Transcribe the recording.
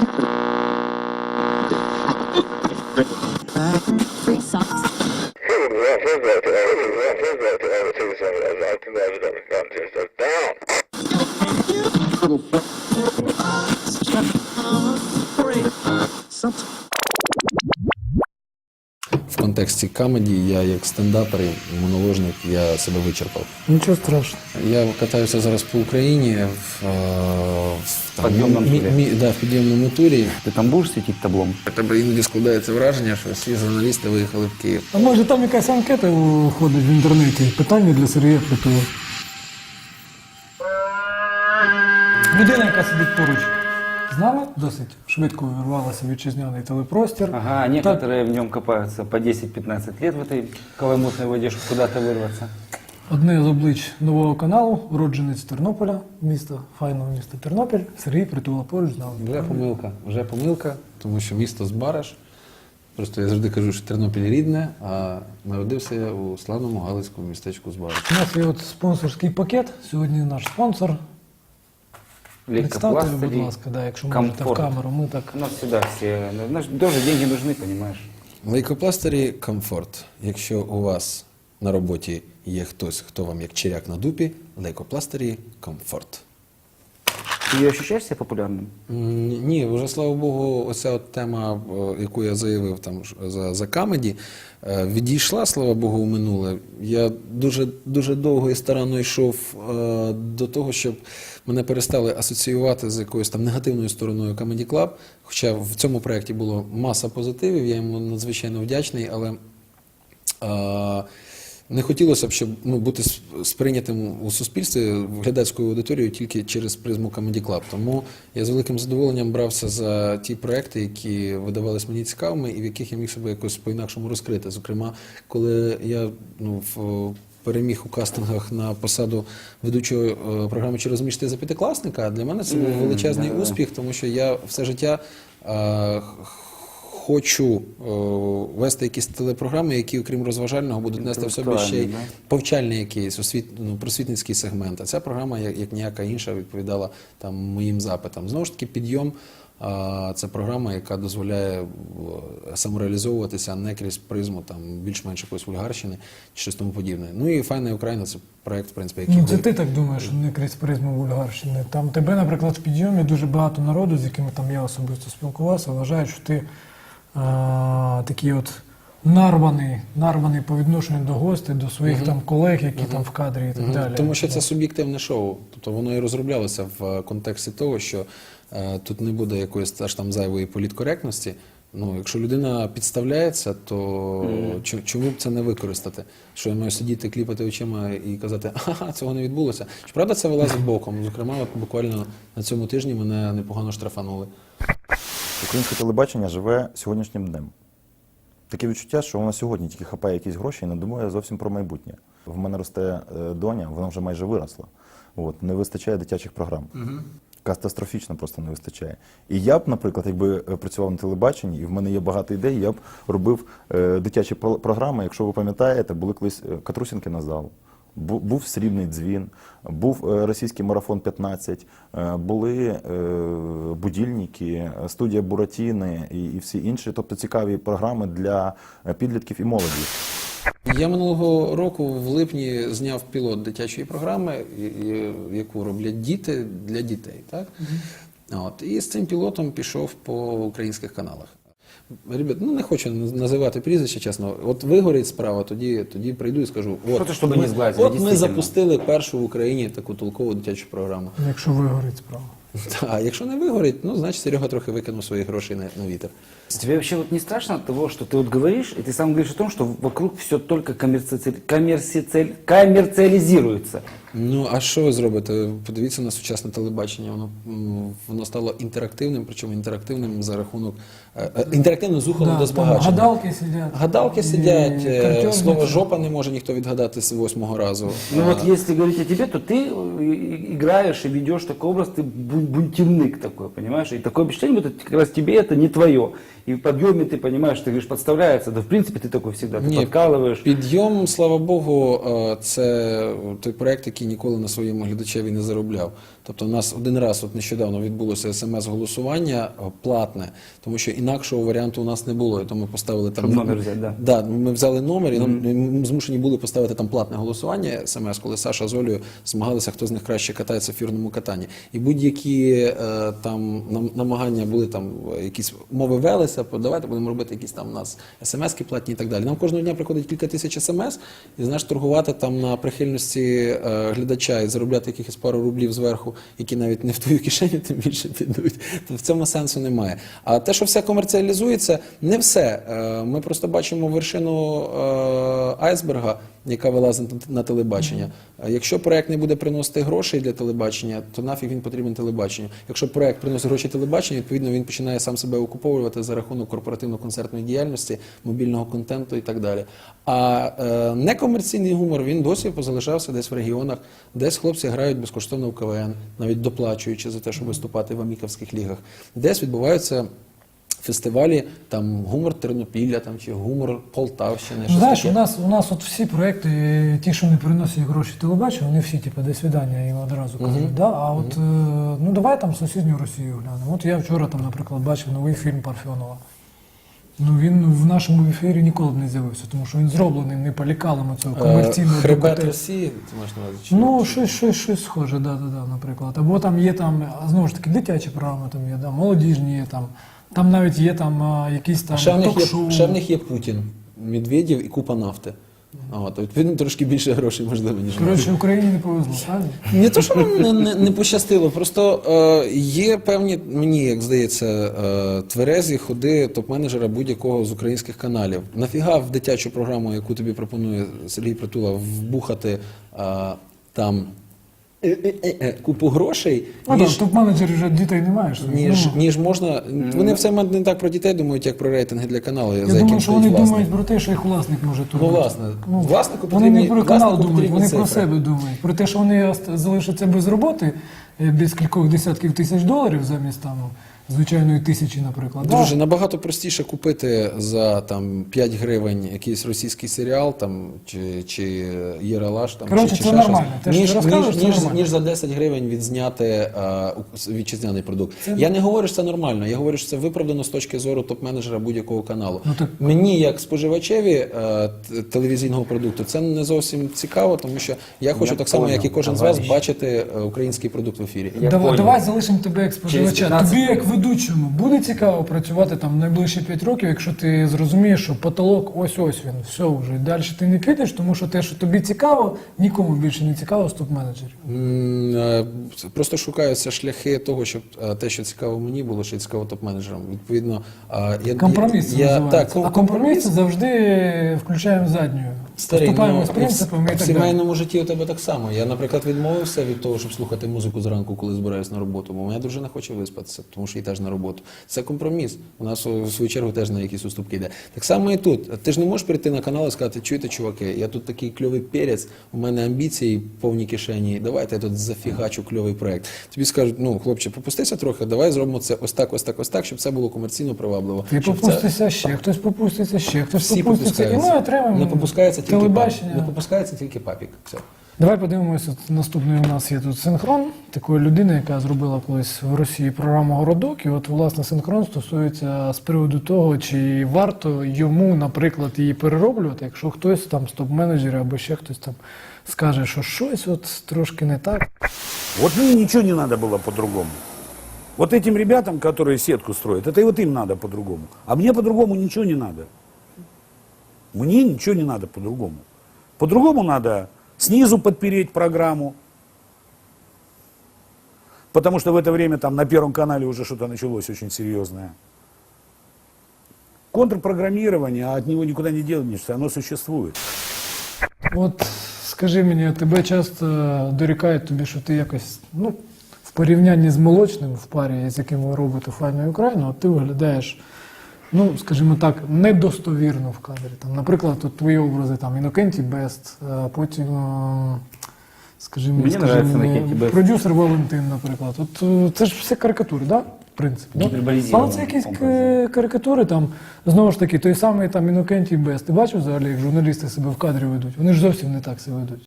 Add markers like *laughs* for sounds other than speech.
Down. Something. В контексті камеді я як стендапер, і моноложник, я себе вичерпав. Нічого страшного. Я катаюся зараз по Україні в, е, в там, Підйомному мі- турі. мі- да, в підйомному турі. Ты там будешь светить таблом? У тебе іноді складається враження, що всі журналісти виїхали в Київ. А може там якась анкета ходить в інтернеті? Питання для Сергія Притула. Людина, яка сидить поруч з нами, досить швидко увірвалася в вітчизняний телепростір. Ага, а некоторые в нем копаются по 10-15 лет в этой каламутной воде, чтобы куда-то вырваться. Одне з облич нового каналу, уродженець Тернополя, міста, файного міста Тернопіль, Сергій Притула поруч з нами. Вже помилка, вже помилка, тому що місто Збараж. Просто я завжди кажу, що Тернопіль рідне, а народився я у славному галицькому містечку Збараж. У нас є от спонсорський пакет. Сьогодні наш спонсор. Представте, будь ласка, да, якщо можете в камеру. Ми так У нас всегда все... ну, знаешь, тоже деньги нужны, понимаешь? Лейкопластирі комфорт. Якщо у вас на роботі є хтось, хто вам як черяк на дупі, лейкопластирі комфорт. Ты ощущаешь себя популярным? М, Ні, вже слава Богу, оця от тема, е, яку я заявив там за, за камеді, е, відійшла, слава Богу, у минуле. Я дуже, дуже довго і старанно йшов е, до того, щоб мене перестали асоціювати з якоюсь там негативною стороною Comedy Club. Хоча в цьому проєкті було маса позитивів, я йому надзвичайно вдячний, але. е, не хотілося б, щоб ну, бути сприйнятим у суспільстві в глядацькою аудиторією тільки через призму Comedy Club. Тому я з великим задоволенням брався за ті проекти, які видавались мені цікавими, і в яких я міг себе якось по-інакшому розкрити. Зокрема, коли я ну, в, переміг у кастингах на посаду ведучого е, програми «Чи розумієш ти за п'ятикласника, для мене це був величезний успіх, тому що я все життя. Е, Хочу е, вести якісь телепрограми, які, окрім розважального, будуть нести в собі ще й повчальний якийсь освіт, ну, просвітницький сегмент. А ця програма, як, як ніяка інша, відповідала там моїм запитам. Знову ж таки, підйом. а, Це програма, яка дозволяє е, самореалізовуватися не крізь призму там більш-менш якоїсь вульгарщини чи щось тому подібне. Ну і файна Україна це проект, в принципі, який Ну, це ти так думаєш, що не крізь призму вульгарщини. Там тебе, наприклад, в підйомі дуже багато народу, з якими там я особисто спілкувався, вважають, що ти а, такий от нарваний, нарваний по відношенню до гостей, до своїх там колег, які там в кадрі і так Мгм. далі. Тому що це суб'єктивне шоу. Тобто воно і розроблялося в е, контексті того, що е, тут не буде якоїсь аж там зайвої політкоректності. Ну, якщо людина підставляється, то чо- чому б це не використати? Що я маю сидіти, кліпати очима і казати, *laughs* ага, цього не відбулося. Щоправда, це вилазить боком. Зокрема, от буквально на цьому тижні мене непогано штрафанули. Українське телебачення живе сьогоднішнім днем. Таке відчуття, що воно сьогодні тільки хапає якісь гроші і не думає зовсім про майбутнє. В мене росте е, доня, вона вже майже виросла. От, не вистачає дитячих програм. Катастрофічно просто не вистачає. І я б, наприклад, якби е, працював на телебаченні, і в мене є багато ідей, я б робив е, дитячі програми. Якщо ви пам'ятаєте, були колись Катрусінки на зал. Бу- Був срібний дзвін, був е, російський марафон 15, е, були е, будільники, студія Буратіни і, всі інші, тобто цікаві програми для підлітків і молоді. Я минулого року в липні зняв пілот дитячої програми, яку роблять діти для дітей. Так? От. І з цим пілотом пішов по українських каналах. Ребят, ну не хочу називати прізвище, чесно. От вигорить справа, тоді, тоді прийду і скажу: от, щоб ми, не зглазили, от ми запустили першу в Україні таку толкову дитячу програму. Якщо вигорить справа. *laughs* Так, якщо не вигорить, ну значить Серега трохи викинув свої гроші на, на вітер. Тебе вообще вот не страшно от того, что ты вот говоришь, и ты сам говоришь о том, что вокруг все только коммерци... коммерци- коммерциализируется. Ну, а що ви зробите? Подивіться на сучасне телебачення. Воно, м, воно стало інтерактивним, причому інтерактивним за рахунок е, е, інтерактивно з ухом Да, до там збагачення. гадалки сидять. Гадалки і сидять, е, картежниці. слово жопа не може ніхто відгадати з восьмого разу. Ну А, вот если говорить о тебе, то ты э, и- играешь и ведешь такой образ, ты бун- бунтивник такой, понимаешь? И такое впечатление, будто как раз тебе это не твое. И в подъеме ты понимаешь, ты говоришь, подставляется, да в принципе ты такой всегда, ты Ні, подкалываешь. Підйом, слава Богу, е, це той проект, який ніколи на своєму глядачеві не заробляв. Тобто, у нас один раз от нещодавно відбулося смс-голосування е, платне, тому що інакшого варіанту у нас не було. І то ми поставили там Щоб номер взяти, да. Да, ми взяли номер, і нам ми змушені були поставити там платне голосування смс, коли Саша з Олею змагалися, хто з них краще катається в фірному катанні. І будь-які е, там нам- намагання були там е, якісь мови велися, по давайте будемо робити якісь там у нас смс-ки платні і так далі. Нам кожного дня приходить кілька тисяч смс, і знаєш, торгувати там на прихильності е, глядача і заробляти якихось пару рублів зверху, які навіть не в твою кишеню тим більше підуть. То в цьому сенсу немає. А те, що все комерціалізується, не все. Е, Ми просто бачимо вершину е, айсберга, яка вилазить на- телебачення. Якщо проект не буде приносити грошей для телебачення, то нафіг він потрібен телебаченню. Якщо проект приносить гроші телебаченню, відповідно він починає сам себе окуповувати за рахунок корпоративно-концертної діяльності, мобільного контенту і так далі. А е, некомерційний гумор він досі позалишався десь в регіонах, десь хлопці грають безкоштовно в КВН, навіть доплачуючи за те, щоб виступати в аміківських лігах. Десь відбуваються фестивалі, там гумор Тернопілля там, чи гумор Полтавщини. Ну, знаєш, таке. у нас, у нас от всі проекти, ті, що не приносять гроші телебачення, вони всі, типу, до свидання їм одразу кажуть. Да? А от, е, ну давай там сусідню Росію глянемо. От я вчора там, наприклад, бачив новий фільм Парфьонова. Ну він в нашому ефірі ніколи б не з'явився, тому що він зроблений не полікалами цього Е, комерційного Хребет докотель. Росії, ти маєш на увазі? чи- Ну, щось, щось, щось схоже, да, да, да, наприклад. Або там є там, знову ж таки, дитячі програми там є, да, молодіжні є там. Там навіть є там а, якісь там ще в, них ток-шоу. є, ще в них є Путін, Медведєв і купа нафти. От, відповідно, трошки більше грошей можливо, ніж у. Коротше, Україні не повезло, правильно? Не то, що нам не, не, не пощастило, просто е, є певні, мені як здається, е, тверезі ходи топ-менеджера будь-якого з українських каналів. Нафіга в дитячу програму, яку тобі пропонує Сергій Притула, вбухати е, там купу грошей, А ніж, так, топ-менеджерів вже дітей немає. Що ніж, Ну, ніж можна. Вони все не так про дітей думають, як про рейтинги для каналу. я за думаю, що вони власник. думають про те, що їх власник може тут. Ну, власне. Ну, Власнику вони не про канал думають, вони потрібні про себе думають. Про те, що вони залишаться без роботи, е, без кількох десятків тисяч доларів замість там звичайної тисячі, наприклад. да? Друже, набагато простіше купити за там 5 гривень якийсь російський серіал там чи, чи Єралаш там Коротше, чи, чи це ще нормально. щось, Те, що ніж, ти розказуєш, ніж, це ніж, нормально. ніж за 10 гривень відзняти у- вітчизняний продукт. Я не говорю, що це нормально. Я говорю, що це виправдано з точки зору топ-менеджера будь-якого каналу. Ну, так- Мені, як споживачеві е, т- телевізійного продукту, це не зовсім цікаво, тому що я хочу Я так само, як і понял, кожен з вас, товариш. бачити е, український продукт в ефірі. Я давай, понял. давай залишимо тебе як споживача. 15 Тобі, як ведучому, буде цікаво працювати там найближчі 5 років, якщо ти зрозумієш, що потолок ось ось він, все вже. Далі ти не підеш, тому що те, що тобі цікаво, нікому більше не цікаво з топ-менеджерів. Е, Просто шукаються шляхи того, щоб е, те, що цікаво мені, було ще цікаво топ-менеджерам. Відповідно, е, я Компроміс я, називається. так, а компроміс завжди включаємо задню. Старий, ну, з принципами і в так сімейному житті у тебе так само. Я, наприклад, відмовився від того, щоб слухати музику зранку, коли збираюсь на роботу, бо моя дружина хоче виспатися, тому що їй теж на роботу. Це компроміс. У нас у свою чергу теж на якісь уступки йде. Так само і тут. Ти ж не можеш прийти на канал і сказати, чуєте, чуваки, я тут такий кльовий перець, у мене амбіції повні кишені. Давайте я тут зафігачу кльовий проект. Тобі скажуть, ну хлопче, попустися трохи, давай зробимо це ось так, ось так, ось так, щоб це було комерційно привабливо. Ти щоб це- ще, хтось попуститься ще, хтось Всі попуститься. І ми попускаються. отримаємо Не попускається тільки телебачення. папік. Не попускається тільки папік. Все. Давай подивимося. от Наступний у нас є тут синхрон такої людини, яка зробила колись в Росії програму Городок. І от власне синхрон стосується з приводу того, чи варто йому, наприклад, її перероблювати, якщо хтось там з топ-менеджерів або ще хтось там скаже, що щось от трошки не так. Вот мне ничего не надо было по-другому. Вот этим ребятам, которые сетку строят, это и вот им надо по-другому. А мне по-другому ничего не надо. Мне ничего не надо по-другому. По-другому надо снизу подпереть программу. Потому что в это время там на Первом канале уже что-то началось очень серьезное. Контрпрограммирование, а от него никуда не денешься, оно существует. От скажи мені, тебе часто дорікають тобі, що ти якось, ну, в порівнянні з молочним в парі, з яким ви робите файну Україну, от ти виглядаєш, Ну, скажімо так, недостовірно в кадрі. Там, наприклад, от твої образи там Інокенті Бест, а потім. е, Скажімо, Мені скажімо, нравиться Бест. продюсер Валентин, наприклад. От е, це ж все карикатури, да? В принципі, да? Але це якісь е, карикатури, там знову ж таки, той самий там Інокентій Бест. Ти бачив взагалі, як журналісти себе в кадрі ведуть? Вони ж зовсім не так себе ведуть.